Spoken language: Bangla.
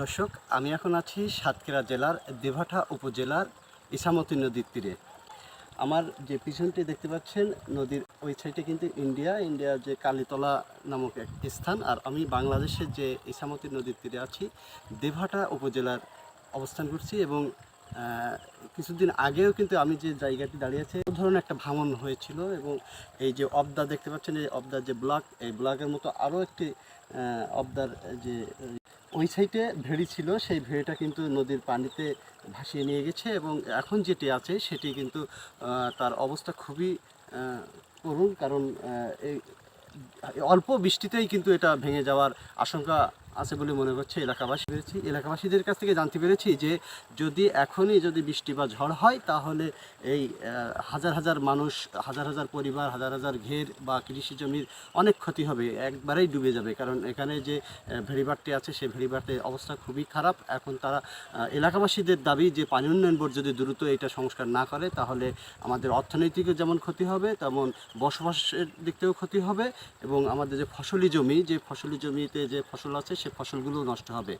দর্শক, আমি এখন আছি সাতক্ষীরা জেলার দেভাটা উপজেলার ইসামতি নদীর তীরে। আমার যে পিছনটি দেখতে পাচ্ছেন, নদীর ওই সাইডে কিন্তু ইন্ডিয়া, ইন্ডিয়ার যে কালীতলা নামক এক স্থান, আর আমি বাংলাদেশের যে ইসামতি নদীর তীরে আছি দেভাটা উপজেলার অবস্থান করছি এবং কিছুদিন আগেও কিন্তু আমি যে জায়গাটি দাঁড়িয়ে আছি, এই ধরনের একটা ভাঙন হয়েছিল এবং এই যে অবদা দেখতে পাচ্ছেন, এই অবদার যে ব্লক, এই ব্লকের মতো আরও একটি অবদার যে ওই সাইডে ভেড়ি ছিল, সেই ভেড়িটা কিন্তু নদীর পানিতে ভাসিয়ে নিয়ে গেছে এবং এখন যেটি আছে সেটি কিন্তু তার অবস্থা খুবই করুণ কারণ এই অল্প বৃষ্টিতেই কিন্তু এটা ভেঙে যাওয়ার আশঙ্কা আছে বলে মনে করছে এলাকাবাসী পেরেছি এলাকাবাসীদের কাছ থেকে জানতে পেরেছি যে যদি এখনই যদি বৃষ্টি বা ঝড় হয় তাহলে এই হাজার হাজার মানুষ হাজার হাজার পরিবার হাজার হাজার ঘের বা কৃষি জমির অনেক ক্ষতি হবে একবারেই ডুবে যাবে। কারণ এখানে যে আহ, ভেড়িবাটটি আছে সেই ভেড়িবাটের অবস্থা খুবই খারাপ। এখন তারা এলাকাবাসীদের দাবি যে পানি উন্নয়ন বোর্ড যদি দ্রুত এটা সংস্কার না করে তাহলে আমাদের অর্থনৈতিকও যেমন ক্ষতি হবে তেমন বসবাসের দিক থেকেও ক্ষতি হবে। এবং আমাদের যে ফসলি জমি যে ফসলি জমিতে যে ফসল আছে ফসলগুলো নষ্ট হবে।